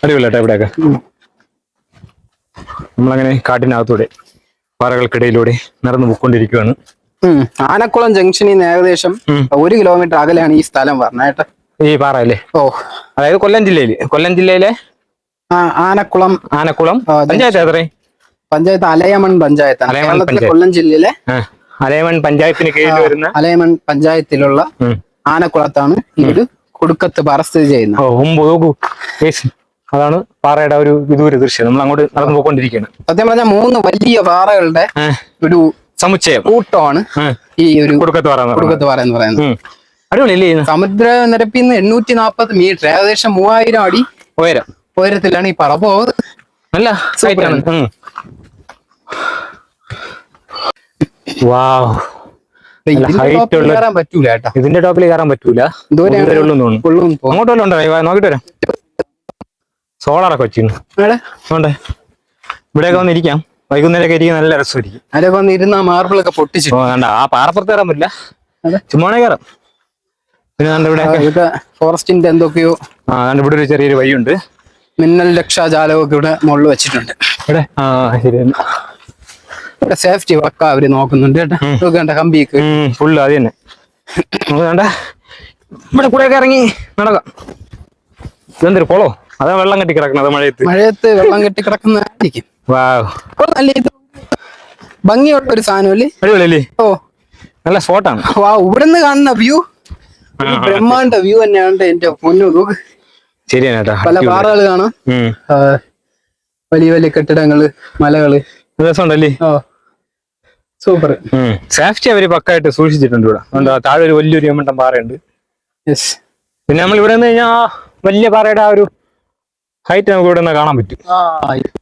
അടിപൊളി കേട്ടോ ഇവിടെയൊക്കെ. ഉം. നമ്മളങ്ങനെ കാട്ടിനകത്തൂടെ പാറകൾക്കിടയിലൂടെ നടന്നു പോയിക്കൊണ്ടിരിക്കുകയാണ്. ആനക്കുളം ജംഗ്ഷനിൽ നിന്ന് ഏകദേശം ഒരു കിലോമീറ്റർ അകലെയാണ് ഈ സ്ഥലം പറഞ്ഞേട്ട ഈ പാറ അല്ലേ? ഓ. അതായത് കൊല്ലം ജില്ലയിൽ കൊല്ലം ജില്ലയിലെ ആനക്കുളം. ആനക്കുളം. പഞ്ചായത്ത് എത്രയും പഞ്ചായത്ത് അലയമൺ കേരളത്തിലെ പഞ്ചായത്ത്. കൊല്ലം ജില്ലയിലെ അലയമൺ പഞ്ചായത്തിന് കീഴിൽ വരുന്ന അലയമൺ പഞ്ചായത്തിലുള്ള. ആനക്കുളത്താണ് ഇത് കുടുക്കത്ത് പാറ സ്ഥിതി ചെയ്യുന്നത് അതാണ് പാറയുടെ ഒരു വിദൂര ദൃശ്യം. നമ്മൾ അങ്ങോട്ട് നടന്നു പോയിക്കൊണ്ടിരിക്കുകയാണ്. സത്യം പറഞ്ഞാൽ മൂന്ന് വലിയ പാറകളുടെ ഒരു സമുച്ചയം. കൂട്ടമാണ് ഈ ഒരു കുടുക്കത്ത് പാറ എന്ന് പറയുന്നത്. പാറ എന്ന് പറയുന്നത്. ഉം. അടിപൊളിയല്ലേ? സമുദ്ര നിരപ്പിൽ നിന്ന് എണ്ണൂറ്റി നാൽപ്പത് മീറ്റർ ഏകദേശം മൂവായിരം അടി ഉയരം. ഉയരത്തിലാണ് ഈ പറ പോകുന്നത് നല്ല height വാവ്. ഇതിന്റെ ടോപ്പിൽ കയറാൻ പറ്റൂല അങ്ങോട്ടല്ലോ ദൂരെ. അങ്ങോട്ട് നോക്കിട്ട് വരാം. സോളാറൊക്കെ വെച്ചിട്ടുണ്ട് ഇവിടെയൊക്കെ വന്നിരിക്കാം. വൈകുന്നേരമൊക്കെ ഇരിക്കും നല്ല രസമായിരിക്കും. അതിലൊക്കെ വന്നിരുന്ന മാർബിൾ ഒക്കെ പൊട്ടിച്ചു. വേണ്ട. ആ പാറപ്പുറത്ത് കയറാൻ പറ്റില്ല. അതെ. ചുമ്മാ കയറാം. പിന്നെ കണ്ട ഇവിടെ ഫോറസ്റ്റിന്റെ എന്തൊക്കെയോ ആ കണ്ട ഇവിടെ ഒരു ചെറിയൊരു വഴിയുണ്ട്. മിന്നൽ രക്ഷാജാലമൊക്കെ ഇവിടെ മുകളിൽ വെച്ചിട്ടുണ്ട്. ഇവിടെ ആ ശരി ഇവിടെ സേഫ്റ്റി വക്ക അവർ നോക്കുന്നുണ്ട് കേട്ടോ. കണ്ട കമ്പിയൊക്കെ? ഫുള്ള് അത് തന്നെ. വേണ്ട ഇവിടെ കൂടെയൊക്കെ ഇറങ്ങി നടക്കാം. ഇതെന്തൊരു കുളോ അതാ വെള്ളം കെട്ടി കിടക്കുന്നത് മഴയത്ത്. മഴയത്ത് വെള്ളം കെട്ടി കിടക്കുന്നതായിരിക്കും. നല്ല ഭംഗിയുള്ള ഒരു സാധനമല്ലേ അടിപൊളിയല്ലേ? ഓ. നല്ല സ്പോട്ടാണ് വാ ഇവിടുന്ന് കാണുന്ന വ്യൂ ബ്രഹ്മാണ്ട വ്യൂ തന്നെയാണ് എന്റെ പൊന്നു നോക്ക്. ശരിയാണ് പല പാറകൾ കാണാം. വലിയ വലിയ കെട്ടിടങ്ങൾ മലകൾ. രസമുണ്ടല്ലേ? ഓ. സൂപ്പർ. സേഫ്റ്റി അവർ പക്കായിട്ട് സൂക്ഷിച്ചിട്ടുണ്ട് ഇവിടെ. താഴെ ഒരു വലിയൊരു യമണ്ടം പാറയുണ്ട്. പിന്നെ നമ്മൾ ഇവിടെ നിന്ന് കഴിഞ്ഞാൽ വലിയ പാറയുടെ ആ ഒരു ഹൈറ്റ് നമുക്ക് ഇവിടെ നിന്ന് കാണാൻ പറ്റും.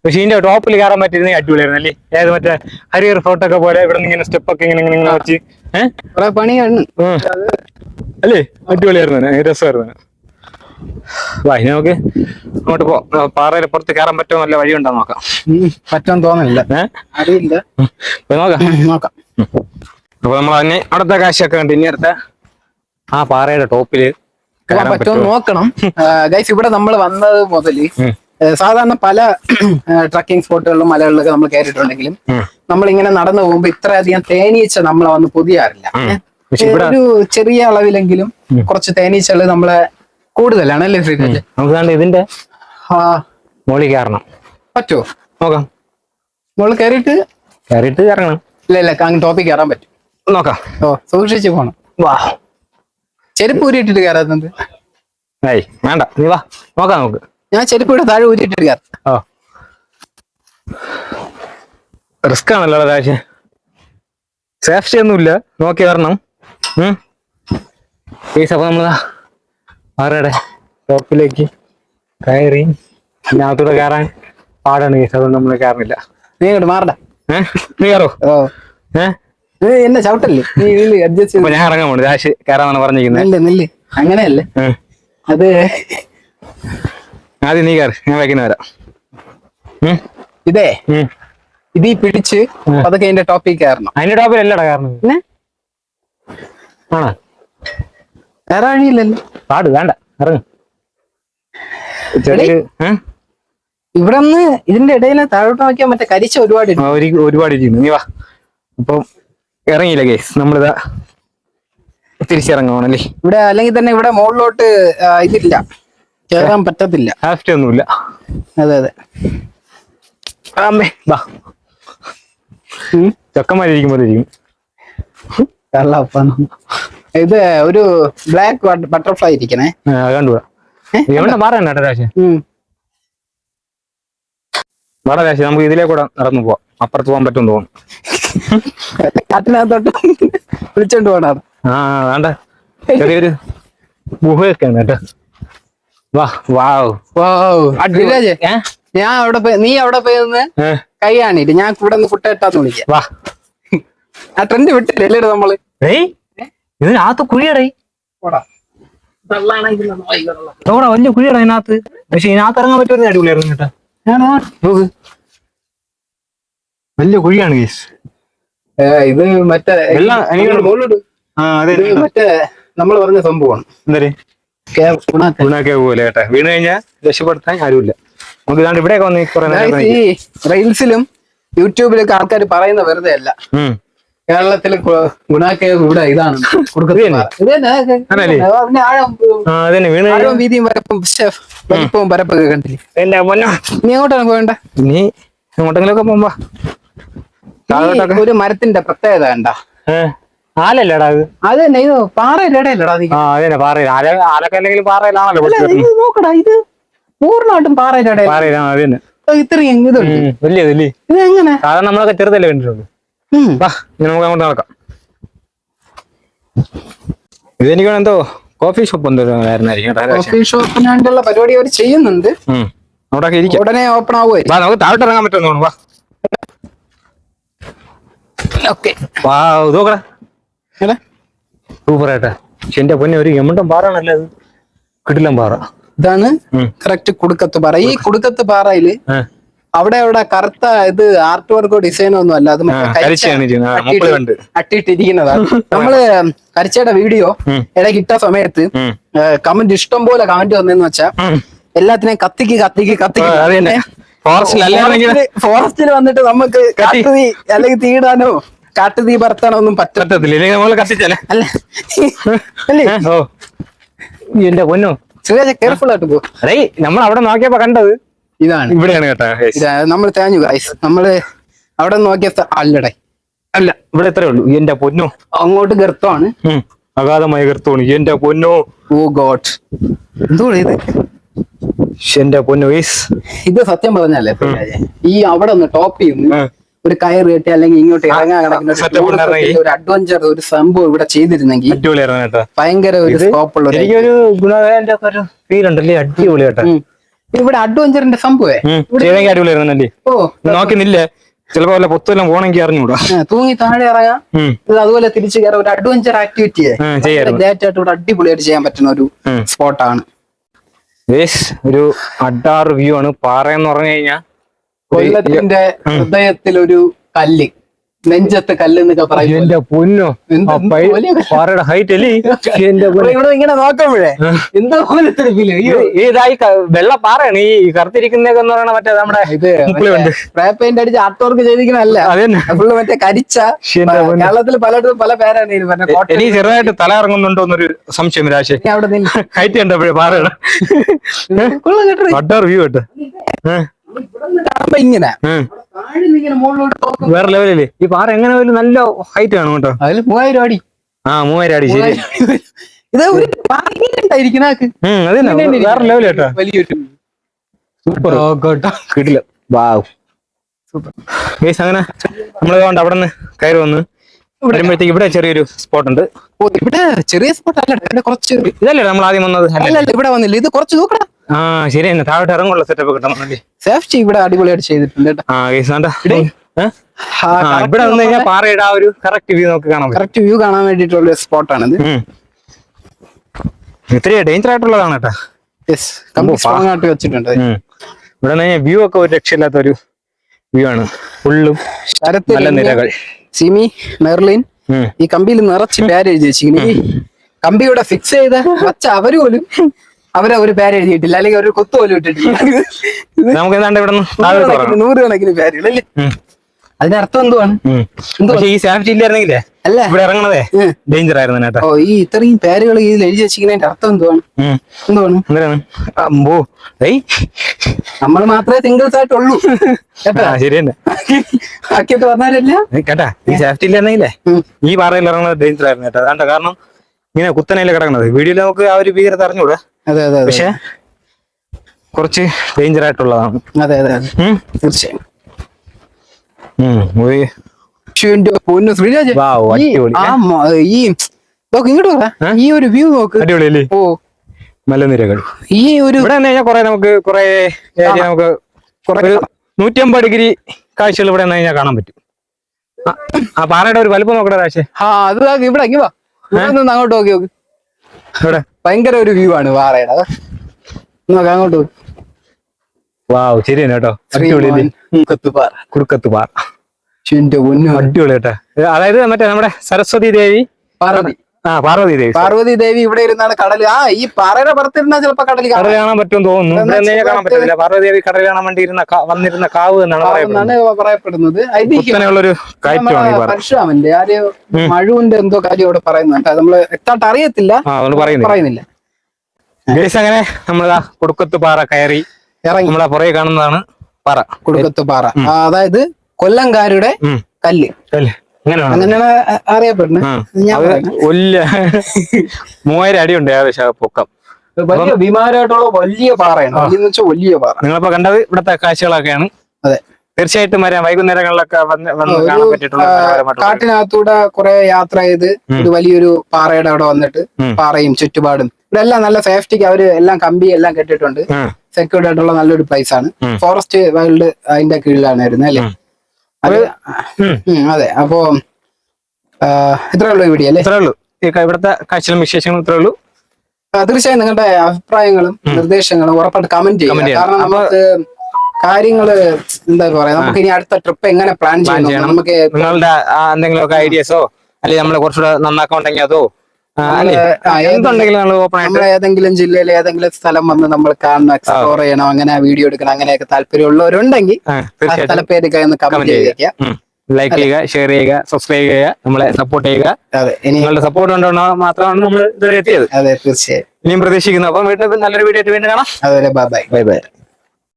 പക്ഷെ ഇതിന്റെ ടോപ്പിൽ കയറാൻ പറ്റിയിരുന്നെങ്കിൽ അടിപൊളിയായിരുന്നു അല്ലേ? ഏത് മറ്റേ ഹരിയർ ഫോട്ടോ ഒക്കെ പോലെ ഇവിടെ നിന്ന് ഇങ്ങനെ സ്റ്റെപ്പ് ഒക്കെ ഇങ്ങനെ ഇങ്ങനെ വെച്ച് ഏഹ് പണിയാണ്. അല്ലേ? അടിപൊളിയായിരുന്നു. രസമായിരുന്നു? അതിന്. നമുക്ക് അങ്ങോട്ട് പോ ആ, പുറത്ത് കയറാൻ പറ്റുമോ നല്ല വഴി ഉണ്ടോ നോക്കാം. പറ്റാൻ തോന്നുന്നില്ല. അറിയില്ല. നോക്കാം. നോക്കാം. അപ്പൊ നമ്മൾ അതിനെ അടുത്ത കാശൊക്കെ കണ്ട് ഇനി അടുത്ത ആ പാറയുടെ ടോപ്പിൽ പോകാൻ പറ്റുമോ? നോക്കണം. ഗൈസ് ഇവിടെ നമ്മൾ വന്നത് മുതൽ സാധാരണ പല ട്രക്കിംഗ് സ്പോട്ടുകളിലും മലകളിലൊക്കെ നമ്മൾ കയറിയിട്ടുണ്ടെങ്കിലും. നമ്മൾ ഇങ്ങനെ നടന്നു പോകുമ്പോൾ ഇത്രയധികം തേനീച്ച നമ്മളെ വന്ന് പൊതിയാറില്ല. ഒരു ചെറിയ അളവിലെങ്കിലും കുറച്ച് തേനീച്ചകൾ നമ്മളെ കൂടുതലാണ് അല്ലേ ശ്രീരാജ് നമുക്ക് ഇതിന്റെ മുകളിൽ കയറണം. പറ്റുമോ നോക്കാം. മോൾ കയറിയിട്ട്? കയറിയിട്ട് ഇറങ്ങണം ഇല്ല ഇല്ല ടോപ്പിൽ കയറാൻ പറ്റും. നോക്കാം. ഓ സൂക്ഷിച്ചു പോണം. വാ. ചെരുപ്പ് ഊരിയിട്ടിട്ട് കയറാത്തത്? ഏയ് വേണ്ട. നീ വാ. നോക്കാം നമുക്ക്. ഞാൻ ചെരുപ്പ് ഇവിടെ താഴെ ഊരിയിട്ടിട്ട് കയറാം. ഓ റിസ്ക് ആണല്ലോ കാശ് സേഫ്റ്റി ഒന്നുമില്ല നോക്കി വരണം. പ്ലീസ് അപ്പൊ നമ്മൾ ആരുടെ? ടോപ്പിലേക്ക് കയറി. അതിനകത്തൂടെ കയറാൻ പാടാണ് കേസ് അതുകൊണ്ട് നമ്മൾ കയറുന്നില്ല നീ ഇങ്ങോട്ട് മാറടാ. ഏഹ് നീ കയറോ? ഏഹ് എന്നെ ചവിട്ടല്ലേ? നീ ഇതിൽ അഡ്ജസ്റ്റ് അപ്പൊ ഞാൻ ഇറങ്ങാൻ പോണു. കാശ് കയറാന്നാണ് പറഞ്ഞിരിക്കുന്നത് നെല്ല് നെല്ല്. അങ്ങനെയല്ലേ. അത് ആദ്യം നീ കയറി ഞാൻ വയ്ക്കുന്ന വരാം. ഉം, ഇതേ ഉം. ഈ പിടിച്ച് അതൊക്കെ അതിന്റെ ടോപ്പിൽ കയറണം അതിന്റെ കയറുന്നത് പിന്നെ? ആണോ? വേറെ വഴിയില്ലല്ലോ. പാട് വേണ്ട. ഇറങ്ങ്. ഇവിടെ നിന്ന് ഇതിന്റെ ഇടയിൽ താഴോട്ട് നോക്കിയാൽ മറ്റേ കരിച്ച ഒരുപാട്. ഒരു ഒരുപാട് ഇരിക്കുന്നു നീ വാ. അപ്പം ഇറങ്ങിയില്ല കേസ് നമ്മളിതാ തിരിച്ചിറങ്ങുവാണല്ലേ? ഇവിടെ അല്ലെങ്കിൽ തന്നെ ഇവിടെ മുകളിലോട്ട് ആ, ഇതില്ല. കേറാൻ പറ്റത്തില്ല. ഹാഫ്റ്റി ഒന്നുമില്ല. അതെ അതെ. അമ്മേ ഇരിക്കും കള്ളപ്പണം. ഇത് ഒരു ബ്ലാക്ക് ബട്ടർഫ്ലൈ ഇരിക്കണേ. കണ്ടുപോടാ ഏ? എവിടെ മാറാൻ കേട്ടോ രാശി ഉം. വാടാ രാശി നമുക്ക് ഇതിലേ കൂടെ നടന്നു പോവാം. അപ്പുറത്ത് പോകാൻ പറ്റും തോന്നുന്നു. കാട്ടിനകത്തോട്ട് വിളിച്ചോണ്ട് പോണാണ് ആ വേണ്ട. ചെറിയൊരു ഗുഹയൊക്കെയാണ് കേട്ടോ. വാ വാവ്. വിരാജേ ഏ? ഞാൻ അവിടെ പോയി നീ അവിടെ പോയി നിന്ന് കൈ കാണിട്ട് ഞാൻ കൂടെ ഫുട്ട കുട്ടയിട്ടാന്ന് വിളിക്കാം. വാ. ആ ട്രെൻഡ് വിട്ടില്ലേ അല്ലേ നമ്മൾ? ഏയ് ഇതിനകത്ത് കുഴിയടേ. അവിടെ വലിയ കുഴിയടാ ഇതിനകത്ത്. പക്ഷെ ഇതിനകത്ത് ഇറങ്ങാൻ പറ്റുന്ന അടിപൊളിയായിരുന്നു കേട്ടാ. വലിയ കുഴിയാണ് കേസ് ഇത് മറ്റേ മറ്റേ നമ്മൾ പറഞ്ഞ സംഭവമാണ്. ഗുണാക്കെ പോലെ കേട്ടോ. വീണ് കഴിഞ്ഞാൽ രക്ഷപ്പെടുത്താൻ ആരുമില്ല. നമുക്ക് ഇതാണ്ട് ഇവിടെയൊക്കെ വന്ന് കുറെ ഈ റീൽസിലും യൂട്യൂബിലൊക്കെ ആൾക്കാർ പറയുന്ന വെറുതെ അല്ല. കേരളത്തിൽ ഗുണാക്കെ ഇവിടെ ഇതാണ് വീതിയും വരപ്പും ശ്ശെ, പരപ്പൊക്കെ കണ്ടില്ലേ? നീ എങ്ങോട്ടാണ് പോകേണ്ട? ഇനി എങ്ങോട്ടെങ്കിലൊക്കെ പോകുമ്പോ ഒരു മരത്തിന്റെ പ്രത്യേകത കണ്ടാ. ആലല്ലടാ അത്? അത് തന്നെ ഇത് പാറയുടെ ആ അതന്നെ പാറയിൽ ആല ആലക്കല്ലെങ്കിലും പാറയിലാണല്ലോ ഇത് നോക്കടാ ഇത് പൂർണമായിട്ടും അതന്നെ ഇത്രയും ഇതുണ്ട്. വലിയതല്ലേ ഇത് എങ്ങനെ? സാധാരണ നമ്മളൊക്കെ ചെറുതല്ലേ കണ്ടിട്ടുള്ളൂ. വാ നമുക്ക് അങ്ങോട്ട് നടക്കാം. ഇതെനിക്ക് എന്തോ കോഫി ഷോപ്പ് കോഫി പരിപാടി അവർ ചെയ്യുന്നുണ്ട്. ഉടനെ ഓപ്പൺ ആവുമായിരിക്കും. വാ നമുക്ക് താഴോട്ട് ഇറങ്ങാൻ പറ്റുമെന്ന് തോന്നുന്നു. വാ. (laughs) ഓക്കെ നോക്കടാ. സൂപ്പർ ആയിട്ടാ എന്റെ പൊന്നെ ഒരു എമ്മണ്ടം പാറാണല്ലേ അത്? കിടിലം പാറ. ഇതാണ്. കറക്റ്റ് കുടുക്കത്ത് പാറ. ഈ കുടുക്കത്ത് പാറയിൽ അവിടെ അവിടെ കറുത്ത ഇത് ആർട്ട് വർക്കോ ഡിസൈനോ ഒന്നും അല്ല അത് അട്ടിയിട്ടിരിക്കുന്നതാണ് നമ്മൾ കരിച്ചയുടെ വീഡിയോ. ഇടയ്ക്ക് ഇട്ട സമയത്ത് കമന്റ് ഇഷ്ടം പോലെ കമന്റ് വന്നെന്ന് വെച്ചാ. എല്ലാത്തിനെയും കത്തിക്ക് കത്തിക്ക് കത്തിക്ക്. ഫോറസ്റ്റിൽ ഫോറസ്റ്റിൽ വന്നിട്ട് നമുക്ക് കാട്ടുതീ അല്ലെങ്കിൽ തീടാനോ കാട്ടുതീ പറത്താനോ ഒന്നും പറ്റത്തില്ല. ഇല്ലെങ്കിൽ നമ്മൾ കത്തിച്ചാലേ? അല്ല. അല്ലേ? ഓ. എന്റെ പൊന്നോ. കെയർഫുൾ ആയിട്ട് പോ. നമ്മൾ അവിടെ നോക്കിയപ്പോ കണ്ടത് ഇതാണ്. ഇവിടെയാണ് കേട്ടാ. നമ്മൾ തേഞ്ഞു ഗൈസ് നമ്മൾ അവിടെ നോക്കിയ അല്ലടെ. അല്ല ഇവിടെ എത്രയേ ഉള്ളൂ. എന്റെ പൊന്നോ. അങ്ങോട്ട് ഗർത്തമാണ്. അഗാധമായ ഗർത്തമാണ്. എന്റെ പൊന്നോ. Oh god. എന്തോ ഇത്? എന്റെ പൊന്നു വയസ് ഇത് സത്യം പറഞ്ഞല്ലേ ഈ അവിടെ ഒന്ന് ടോപ്പ് ചെയ്യുന്നു ഒരു കയർ കെട്ടി അല്ലെങ്കിൽ ഇങ്ങോട്ട് ഇറങ്ങാൻ കിടക്കുന്ന ഒരു അഡ്വഞ്ചർ ഒരു സംഭവം ഇവിടെ ചെയ്തിരുന്നെങ്കിൽ ഭയങ്കര ഒരു സ്കോപ്പ് ഉള്ള ഒരു എനിക്കൊരു ഗുണകാരന്റെ ഒരു ഫീൽ ഉണ്ടല്ലേ? ഇവിടെ അഡ്വഞ്ചറിന്റെ സംഭവേ. അടിപൊളിയായിരുന്നല്ലേ ഓ നോക്കുന്നില്ലേ? ചിലപ്പോ വല്ല പൊത്തെല്ലാം പോണെങ്കിൽ അറിഞ്ഞൂടാ തൂങ്ങി താഴെ ഇറങ്ങാം. ഇത് അതുപോലെ തിരിച്ചു കയറാം ഒരു അഡ്വഞ്ചർ ആക്ടിവിറ്റിയെ ഡേറ്റ്. ഗ്രേറ്റ് ആയിട്ട് ഇവിടെ അടിപൊളിയായിട്ട് ചെയ്യാൻ പറ്റുന്ന ഒരു. സ്പോട്ടാണ് ഒരു അഡാർ വ്യൂ ആണ്. പാറ എന്ന് പറഞ്ഞു കഴിഞ്ഞാൽ കൊല്ലത്തിന്റെ ഹൃദയത്തിൽ ഒരു കല്ല്. നെഞ്ചത്ത് കല്ല് എന്നൊക്കെ പറയും എന്റെ പൊന്നോ. പാറയുടെ ഹൈറ്റ് അല്ലേ? എന്റെ ഇവിടെ ഇങ്ങനെ നോക്കുമ്പോഴേ എന്താ പോലെ ഇതായി വെള്ള പാറയാണ്. ഈ കറുത്തിരിക്കുന്ന എന്ന് പറയണ മറ്റേ നമ്മുടെ ഇത് സ്പ്രേ പെയിന്റ് അടിച്ച് ആർട്ട് വർക്ക് ചെയ്തിരിക്കണല്ല ഫുള്ള് മറ്റേ കരിച്ച. കേരളത്തിൽ പലയിടത്തും പല പേരാണ് എനിക്ക് ചെറുതായിട്ട് തല ഇറങ്ങുന്നുണ്ടോ എന്നൊരു സംശയം രാശി അവിടെ ഹൈറ്റ് (laughs) കണ്ടപ്പോഴേ പാറയുടെ. കേട്ടോ. വ്യൂ കേട്ടോ. ഏ, ഇവിടെ നിന്ന് കാണുമ്പോ ഇങ്ങനെ. വേറെ ലെവലല്ലേ ഈ പാറ എങ്ങനെ പോലും നല്ല ഹൈറ്റ് ആണ് കേട്ടോ. അതിൽ മൂവായിരം അടി. ആ മൂവായിരം അടി ശരി. ഇത് ഒരു വേറെ ലെവൽ കേട്ടോ. വലിയൊരു സൂപ്പർ. കിട്ടില്ല കിടില. വാവ്. സൂപ്പർ. അങ്ങനെ നമ്മൾ കൊണ്ട് അവിടെ നിന്ന് കയറി വന്ന്. വരുമ്പോഴത്തേക്ക് ഇവിടെ ചെറിയൊരു സ്പോട്ട് ഉണ്ട്. ഓ ഇവിടെ ചെറിയ സ്പോട്ട് അല്ല ഇവിടെ കുറച്ച് ഇതല്ലേ നമ്മൾ ആദ്യം വന്നത്? അല്ലേ? അല്ല അല്ല ഇവിടെ വന്നില്ല. ഇത് കുറച്ച് നോക്കടാ ആ ശരി തന്നെ താഴോട്ട് ഇറങ്ങുള്ള സെറ്റപ്പ് കിട്ടണമല്ലേ സേഫ്റ്റി ഇവിടെ അടിപൊളിയായിട്ട് ചെയ്തിട്ടുണ്ട് കേട്ടോ. ആ ആ ഇവിടെ വന്നു കഴിഞ്ഞാൽ പാറയുടെ ആ ഒരു കറക്റ്റ് വ്യൂ നമുക്ക് പറ്റും. കറക്റ്റ് വ്യൂ കാണാൻ വേണ്ടിയിട്ടുള്ള സ്പോട്ടാണിത്. ഇത്രയും ഡേഞ്ചർ ആയിട്ടുള്ളതാണ് കേട്ടോ. യെസ് സ്ട്രോങ് ആയിട്ട് വെച്ചിട്ടുണ്ട്. ഇവിടെ വ്യൂ ഒക്കെ ഒരു രക്ഷയില്ലാത്ത ഒരു വ്യൂ ആണ്. ഫുള്ളും നല്ല നിരകൾ. സിമി മെർലിൻ ഈ കമ്പിയിൽ നിറച്ച് പേര് എഴുതി വെച്ചിരിക്കുന്നു. ഈ കമ്പി ഇവിടെ ഫിക്സ് ചെയ്ത വച്ച അവർ പോലും അവരെ ഒരു പേര് എഴുതിയിട്ടില്ല. അല്ലെങ്കിൽ ഒരു കൊത്തു പോലും ഇട്ടിട്ടില്ല. നൂറ് നമുക്ക് എന്താണ്ട് ഇവിടെ നൂറുകണക്കിന് പേരുകൾ അല്ലേ? അർത്ഥം എന്തുവാണ്? പക്ഷേ ഈ സേഫ്റ്റി ഇല്ലായിരുന്നെങ്കിലേ അല്ല. ഇവിടെ ഇറങ്ങണതേ. ഡേഞ്ചർ ആയിരുന്നു കേട്ടോ. ഓ ഈ ഇത്രയും പേരുകൾ ഇതിൽ എഴുതി വെച്ചിരിക്കുന്നതിന്റെ അർത്ഥം എന്തുവാണ്. എന്തുവാണ്? എന്തിനാണ്? അമ്പോ ഏയ്. നമ്മൾ മാത്രമേ സിംഗിൾസ് ആയിട്ടുള്ളൂ. കേട്ടോ? ആ ശരി തന്നെ ബാക്കിയൊക്കെ പറഞ്ഞാലല്ല കേട്ടാ ഈ സേഫ്റ്റി ഇല്ലായിരുന്നെങ്കിലേ. ഈ പാറയിൽ ഇറങ്ങുന്നത് ഡേഞ്ചർ ആയിരുന്നു കേട്ടോ. അതാണ്ട കാരണം ഇങ്ങനെ കുത്തനയിലെ കിടക്കുന്നത് വീഡിയോയിൽ നമുക്ക് ആ ഒരു ഭീകരത അറിഞ്ഞൂടാ അതെ അതെ അതെ പക്ഷെ കുറച്ച് ഡേഞ്ചർ ആയിട്ടുള്ളതാണ്. അതെ അതെ അതെ. തീർച്ചയായും. ഈ ഇങ്ങോട്ട് ഈ ഒരു വ്യൂ നോക്ക്. അടിപൊളിയല്ലേ? ഓ. മലനിരകൾ. ഈ ഒരു ഇവിടെ കഴിഞ്ഞാൽ കുറെ നമുക്ക് കുറെ ഏരിയ നമുക്ക് ഒരു നൂറ്റമ്പത് ഡിഗ്രി കാഴ്ചകൾ ഇവിടെ കഴിഞ്ഞാൽ കാണാൻ പറ്റും. ആ, പാറയുടെ ഒരു വലുപ്പം നോക്കട്ടെ രാശേ ആ അത് ഇവിടെ വാ. അങ്ങോട്ട് നോക്കി നോക്ക്. ഇവിടെ ഭയങ്കര ഒരു വ്യൂ ആണ് പാറയുടെ. നോക്കാം അങ്ങോട്ട് നോക്കി വാവ് ശരി കേട്ടോ. അടിപൊളിയല്ലേ മുഖത്തുപാറ കുറുക്കത്ത് പാറ. അടിപൊളി കേട്ടോ. അതായത് മറ്റേ നമ്മുടെ സരസ്വതി ദേവി പാർവതി ആ പാർവതി ദേവി പാർവതി ദേവി ഇവിടെ ഇരുന്നാണ് കടൽ ആ ഈ പാറയുടെ പുറത്തിരുന്നാ ചിലപ്പോ കടൽ കടൽ കാണാൻ പറ്റും തോന്നുന്നു. കാണാൻ പറ്റത്തില്ല. പാർവതി ദേവി കടൽ കാണാൻ വേണ്ടി ഇരുന്ന വന്നിരുന്ന കാവ് എന്നാണ് പറയപ്പെടുന്നത്. പാറ. പരശുരാമന്റെ ആര് മഴുവിന്റെ എന്തോ കാര്യം ഇവിടെ പറയുന്നുണ്ട്. നമ്മൾ എത്താട്ട് അറിയത്തില്ല. പറയുന്നില്ല. അങ്ങനെ നമ്മളിതാ കൊടുക്കത്ത് പാറ കയറി ഇറങ്ങി. നമ്മളെ പുറകെ കാണുന്നതാണ് പാറ. കൊടുക്കത്ത് പാറ. അതായത് കൊല്ലംകാരുടെ. കല്ല്. അല്ലേ അങ്ങനെയാണ്? അറിയപ്പെടുന്നത്. വലിയ മൂവായിരം അടിയുണ്ട് ഏകദേശം പൊക്കം. വലിയ ഭീമാരായിട്ടുള്ള വലിയ പാറയാണ്. വലിയ വലിയ പാറ. നിങ്ങളിപ്പോ കണ്ടത് ഇവിടുത്തെ കാഴ്ചകളൊക്കെയാണ്. അതെ. തീർച്ചയായിട്ടും വരാം. വൈകുന്നേരങ്ങളിലൊക്കെ കാട്ടിനകത്തൂടെ കുറെ യാത്ര ചെയ്ത് ഒരു വലിയൊരു പാറയുടെ അവിടെ വന്നിട്ട് പാറയും ചുറ്റുപാടും. ഇവിടെ എല്ലാം നല്ല സേഫ്റ്റിക്ക് അവർ എല്ലാം കമ്പി എല്ലാം കെട്ടിട്ടുണ്ട് സെക്യൂർഡ് ആയിട്ടുള്ള നല്ലൊരു പ്ലേസ് ആണ്. ഫോറസ്റ്റ് വൈൽഡ് അതിന്റെ കീഴിലാണ് വരുന്നത് അല്ലേ. അത് അപ്പോ ഇത്രേ ഉള്ളൂ വീഡിയോ അല്ലേ? ഇത്രേ ഉള്ളൂ. ഇവിടുത്തെ കാഴ്ചകളും വിശേഷങ്ങളും ഇത്രേ ഉള്ളൂ. തീർച്ചയായും നിങ്ങളുടെ അഭിപ്രായങ്ങളും നിർദ്ദേശങ്ങളും ഉറപ്പായിട്ട് കമന്റ് ചെയ്യണം. കാരണം നമുക്ക് കാര്യങ്ങൾ എന്താ പറയാ നമുക്ക് ഇനി അടുത്ത ട്രിപ്പ് എങ്ങനെ പ്ലാൻ ചെയ്യണം. നമുക്ക് നിങ്ങളുടെ എന്തെങ്കിലും എന്തെങ്കിലുമൊക്കെ ഐഡിയസോ അല്ലെങ്കിൽ നമ്മളെ കുറച്ചുകൂടെ നന്നാക്കാൻ ഉണ്ടെങ്കിൽ അതോ? നമ്മൾ ഏതെങ്കിലും ജില്ലയിൽ ഏതെങ്കിലും സ്ഥലം വന്ന് നമ്മൾ കാണണം എക്സ്പ്ലോർ ചെയ്യണം അങ്ങനെ വീഡിയോ എടുക്കണം അങ്ങനെയൊക്കെ താല്പര്യമുള്ളവരുണ്ടെങ്കിൽ സ്ഥലപ്പേരൊക്കെ ഒന്ന് കമന്റ് ചെയ്തേക്കുക ലൈക്ക് ചെയ്യുക ഷെയർ ചെയ്യുക സബ്സ്ക്രൈബ് ചെയ്യുക നമ്മളെ സപ്പോർട്ട് ചെയ്യുക. അതെ നിങ്ങളുടെ സപ്പോർട്ട് ഉണ്ടോ മാത്രമാണ് നമ്മൾ ഇതുവരെ എത്തിയത്. അതെ തീർച്ചയായും. ഇനിയും പ്രതീക്ഷിക്കുന്നു. അപ്പം വീട്ടിൽ നല്ലൊരു വീഡിയോ ആയിട്ട് വീണ്ടും കാണാം. അതെ ബൈ ബൈ ബൈ ബൈ